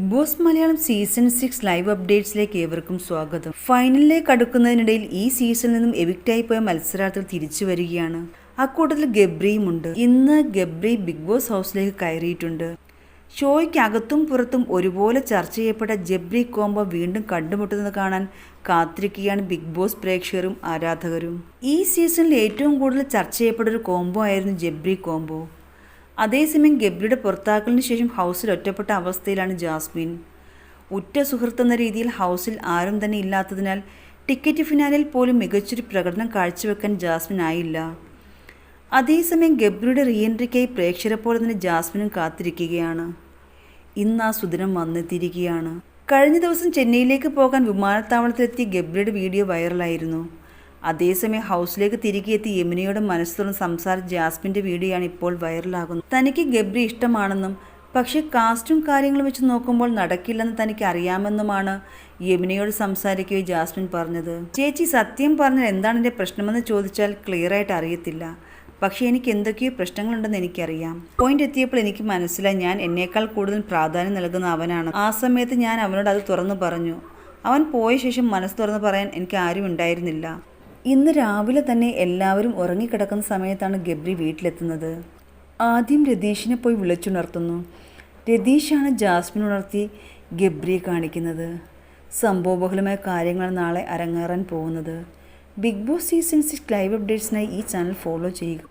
Boss Malayalam season six live അപ്ഡേറ്റ്സിലേക്ക് ഏവർക്കും സ്വാഗതം. ഫൈനലിലേക്ക് അടുക്കുന്നതിനിടയിൽ ഈ സീസണിൽ നിന്നും എവിക്റ്റായി പോയ മത്സരാർത്ഥികൾ തിരിച്ചു വരികയാണ്. അക്കൂട്ടത്തിൽ ഗബ്രിയും ഉണ്ട്. ഇന്ന് ഗബ്രി ബിഗ് ബോസ് ഹൗസിലേക്ക് കയറിയിട്ടുണ്ട്. ഷോയ്ക്ക് അകത്തും പുറത്തും ഒരുപോലെ ചർച്ച ചെയ്യപ്പെട്ട ജബ്രി കോംബോ വീണ്ടും കണ്ടുമുട്ടുന്നത് കാണാൻ കാത്തിരിക്കുകയാണ് ബിഗ് ബോസ് പ്രേക്ഷകരും ആരാധകരും. ഈ സീസണിൽ ഏറ്റവും കൂടുതൽ ചർച്ച ചെയ്യപ്പെട്ട ഒരു കോംബോ ആയിരുന്നു ജബ്രി കോംബോ. അതേസമയം ഗബ്രിയുടെ പുറത്താക്കലിന് ശേഷം ഹൗസിൽ ഒറ്റപ്പെട്ട അവസ്ഥയിലാണ് ജാസ്മിൻ. ഉറ്റ സുഹൃത്തെന്ന രീതിയിൽ ഹൗസിൽ ആരും തന്നെ ഇല്ലാത്തതിനാൽ ടിക്കറ്റ് ഫിനാലിൽ പോലും മികച്ചൊരു പ്രകടനം കാഴ്ചവെക്കാൻ ജാസ്മിൻ ആയില്ല. അതേസമയം ഗബ്രിയുടെ റീഎൻട്രിക്കായി പ്രേക്ഷകരെ പോലെ തന്നെ ജാസ്മിനും കാത്തിരിക്കുകയാണ്. ഇന്ന് ആ സുദിനം വന്നെത്തിയിരിക്കുകയാണ്. കഴിഞ്ഞ ദിവസം ചെന്നൈയിലേക്ക് പോകാൻ വിമാനത്താവളത്തിലെത്തിയ ഗബ്രിയുടെ വീഡിയോ വൈറലായിരുന്നു. അതേസമയം ഹൗസിലേക്ക് തിരികെ എത്തി യമുനയുടെ മനസ്സ് തുറന്ന് സംസാരിച്ച ജാസ്മിന്റെ വീഡിയോയാണ് ഇപ്പോൾ വൈറലാകുന്നത്. തനിക്ക് ഗബ്രി ഇഷ്ടമാണെന്നും പക്ഷേ കാസ്റ്റും കാര്യങ്ങളും വെച്ച് നോക്കുമ്പോൾ നടക്കില്ലെന്ന് തനിക്ക് അറിയാമെന്നുമാണ് യമുനയോട് സംസാരിക്കുകയും ജാസ്മിൻ പറഞ്ഞത്. ചേച്ചി സത്യം പറഞ്ഞാൽ എന്താണ് എന്റെ പ്രശ്നമെന്ന് ചോദിച്ചാൽ ക്ലിയറായിട്ട് അറിയത്തില്ല. പക്ഷേ എനിക്ക് എന്തൊക്കെയോ പ്രശ്നങ്ങളുണ്ടെന്ന് എനിക്കറിയാം. പോയിന്റ് എത്തിയപ്പോൾ എനിക്ക് മനസ്സിലായി ഞാൻ എന്നേക്കാൾ കൂടുതൽ പ്രാധാന്യം നൽകുന്ന അവനാണ്. ആ സമയത്ത് ഞാൻ അവനോട് അത് തുറന്നു പറഞ്ഞു. അവൻ പോയ ശേഷം മനസ്സ് തുറന്ന് പറയാൻ എനിക്ക് ആരും ഉണ്ടായിരുന്നില്ല ഇന്ന് രാവിലെ തന്നെ എല്ലാവരും ഉറങ്ങിക്കിടക്കുന്ന സമയത്താണ് ഗബ്രി വീട്ടിലെത്തുന്നത്. ആദ്യം രതീഷിനെ പോയി വിളിച്ചുണർത്തുന്നു. രതീഷാണ് ജാസ്മിൻ ഉണർത്തി ഗബ്രിയെ കാണിക്കുന്നത്. സംഭവബഹുലമായ കാര്യങ്ങൾ നാളെ അരങ്ങേറാൻ പോകുന്നത്. Big boss season six live അപ്ഡേറ്റ്സിനായി ഈ ചാനൽ ഫോളോ ചെയ്യുക.